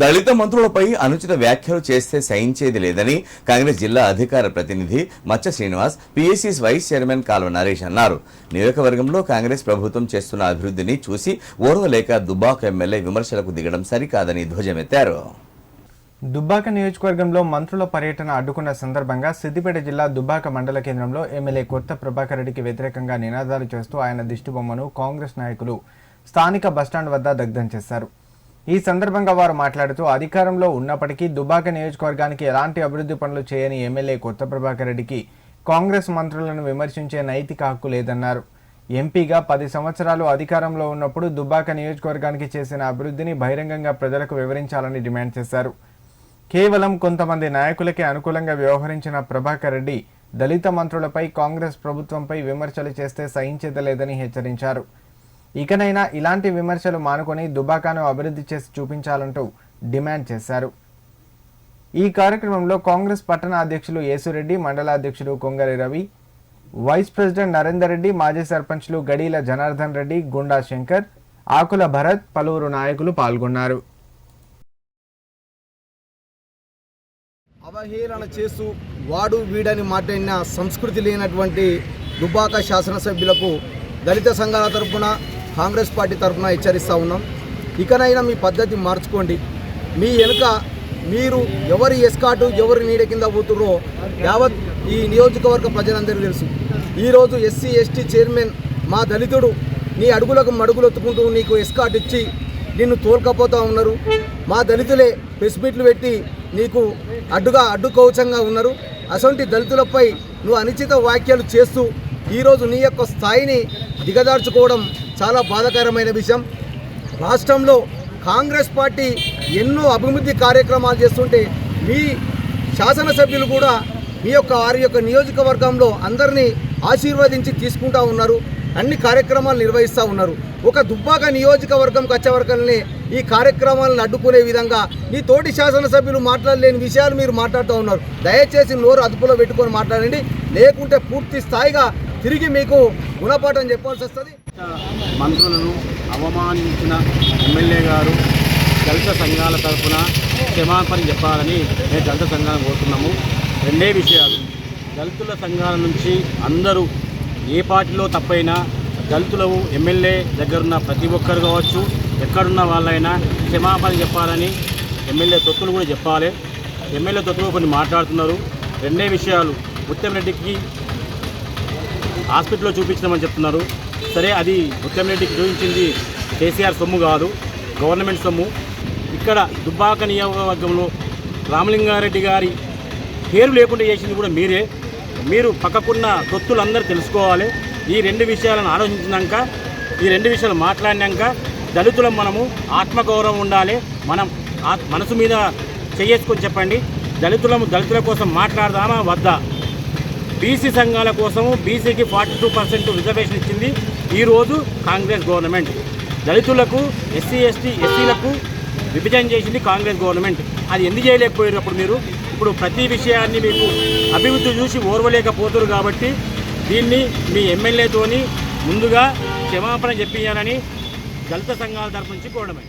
దళిత మంత్రులపై అనుచిత వ్యాఖ్యలు చేస్తే సహించేది లేదని కాంగ్రెస్ జిల్లా అధికార ప్రతినిధి మచ్చ శ్రీనివాస్ పిఎస్సిస్ వైస్ చైర్మన్ కాల్వ నరేష్ అన్నారు. నియోజకవర్గంలో కాంగ్రెస్ ప్రభుత్వం చేస్తున్న అభివృద్ధిని చూసి ఓర్వలేక దుబాక్ ఎమ్మెల్యే విమర్శలకు దిగడం సరికాదని ధ్వజమెత్తారు. దుబ్బాక నియోజకవర్గంలో మంత్రుల పర్యటన అడ్డుకున్న సందర్భంగా సిద్దిపేట జిల్లా దుబ్బాక మండల కేంద్రంలో ఎమ్మెల్యే కొత్త ప్రభాకర్ రెడ్డికి వ్యతిరేకంగా నినాదాలు చేస్తూ ఆయన దిష్టిబొమ్మను కాంగ్రెస్ నాయకులు స్థానిక బస్టాండ్ వద్ద దగ్ధం చేశారు. ఈ సందర్భంగా వారు మాట్లాడుతూ అధికారంలో ఉన్నప్పటికీ దుబాక నియోజకవర్గానికి ఎలాంటి అభివృద్ధి పనులు చేయని ఎమ్మెల్యే కొత్త ప్రభాకర్ రెడ్డికి కాంగ్రెస్ మంత్రులను విమర్శించే నైతిక హక్కు లేదన్నారు. ఎంపీగా పది సంవత్సరాలు అధికారంలో ఉన్నప్పుడు దుబ్బాక నియోజకవర్గానికి చేసిన అభివృద్ధిని బహిరంగంగా ప్రజలకు వివరించాలని డిమాండ్ చేశారు. కేవలం కొంతమంది నాయకులకే అనుకూలంగా వ్యవహరించిన ప్రభాకర్ రెడ్డి దళిత మంత్రులపై కాంగ్రెస్ ప్రభుత్వంపై విమర్శలు చేస్తే సహించేదలేదని హెచ్చరించారు. ఇకనైనా ఇలాంటి విమర్శలు మానుకొని దుబాకాను అభివృద్ధి చేసి చూపించాలంటూ డిమాండ్ చేశారు. ఈ కార్యక్రమంలో కాంగ్రెస్ పట్టణ అధ్యక్షులు యేసురెడ్డి మండలాధ్యక్షులు కొంగరి రవి వైస్ ప్రెసిడెంట్ నరేందర్ రెడ్డి మాజీ సర్పంచ్లు గడీల జనార్దన్ రెడ్డి గుండా శంకర్ ఆకుల భరత్ పలువురు నాయకులు పాల్గొన్నారు. అవహేళన చేస్తూ వాడు వీడని మాట్లాడిన సంస్కృతి లేనటువంటి దుబాక శాసనసభ్యులకు దళిత సంఘాల తరపున కాంగ్రెస్ పార్టీ తరఫున హెచ్చరిస్తూ ఉన్నాం. ఇకనైనా మీ పద్ధతి మార్చుకోండి. మీ వెనుక మీరు ఎవరి ఎస్కాటు ఎవరి నీడ కింద పోతుర్రో యావత్ ఈ నియోజకవర్గ ప్రజలందరికీ తెలుసు. ఈరోజు ఎస్సీ ఎస్టీ చైర్మన్ మా దళితుడు నీ అడుగులకు మడుగులొత్తుకుంటూ నీకు ఎస్కాట్ ఇచ్చి నిన్ను తోల్కపోతూ ఉన్నారు. మా దళితులే ప్రెస్ మీట్లు పెట్టి నీకు అడ్డుగా అడ్డుకవచంగా ఉన్నారు. అసొంటి దళితులపై నువ్వు అనుచిత వ్యాఖ్యలు చేస్తూ ఈరోజు నీ యొక్క స్థాయిని దిగదార్చుకోవడం చాలా బాధాకరమైన విషయం. రాష్ట్రంలో కాంగ్రెస్ పార్టీ ఎన్నో అభివృద్ధి కార్యక్రమాలు చేస్తుంటే మీ శాసనసభ్యులు కూడా మీ యొక్క వారి యొక్క నియోజకవర్గంలో అందరినీ ఆశీర్వదించి తీసుకుంటా ఉన్నారు అన్ని కార్యక్రమాలు నిర్వహిస్తూ ఉన్నారు. ఒక దుబ్బాక నియోజకవర్గంకి వచ్చేవరకల్ని ఈ కార్యక్రమాలను అడ్డుకునే విధంగా మీ తోటి శాసనసభ్యులు మాట్లాడలేని విషయాలు మీరు మాట్లాడుతూ ఉన్నారు. దయచేసి నోరు అదుపులో పెట్టుకొని మాట్లాడండి. లేకుంటే పూర్తి స్థాయిగా తిరిగి మీకు గుణపాఠం చెప్పాల్సి వస్తుంది మంత్రులను అవమానించిన ఎమ్మెల్యే గారు దళిత సంఘాల తరఫున క్షమాపణ చెప్పాలని మేము దళిత సంఘాలను కోరుతున్నాము. రెండే విషయాలు. దళితుల సంఘాల నుంచి అందరూ ఏ పార్టీలో తప్పైనా దళితులు ఎమ్మెల్యే దగ్గరున్న ప్రతి ఒక్కరు కావచ్చు ఎక్కడున్న వాళ్ళైనా క్షమాపణ చెప్పాలని ఎమ్మెల్యే తొత్తులు కూడా చెప్పాలి. ఎమ్మెల్యే తొత్తులు కొన్ని మాట్లాడుతున్నారు. రెండే విషయాలు. ముత్తంరెడ్డికి హాస్పిటల్లో చూపించినామని చెప్తున్నారు. సరే అది ముత్యంరెడ్డికి చూపించింది కేసీఆర్ సొమ్ము కాదు గవర్నమెంట్ సొమ్ము. ఇక్కడ దుబ్బాక నియోజకవర్గంలో రామలింగారెడ్డి గారి పేరు లేకుండా చేసింది కూడా మీరే. మీరు పక్కకున్న తొత్తులందరూ తెలుసుకోవాలి. ఈ రెండు విషయాలను ఆలోచించినాక ఈ రెండు విషయాలు మాట్లాడినాక దళితులం మనము ఆత్మగౌరవం ఉండాలి. మనం మనసు మీద చేసుకొని చెప్పండి. దళితులము దళితుల కోసం మాట్లాడదామా? వద్దా? బీసీ సంఘాల కోసము బీసీకి ఫార్టీ టూ పర్సెంట్ రిజర్వేషన్ ఇచ్చింది. ఈరోజు కాంగ్రెస్ గవర్నమెంట్ దళితులకు ఎస్సీ ఎస్టీ ఎస్సీలకు విభజన చేసింది కాంగ్రెస్ గవర్నమెంట్. అది ఎందుకు చేయలేకపోయారు అప్పుడు మీరు? ఇప్పుడు ప్రతి విషయాన్ని మీకు అభివృద్ధి చూసి ఓర్వలేకపోతున్నారు కాబట్టి దీన్ని మీ ఎమ్మెల్యేతోని ముందుగా క్షమాపణ చెప్పించారని దళిత సంఘాల తరపు నుంచి కోరడమే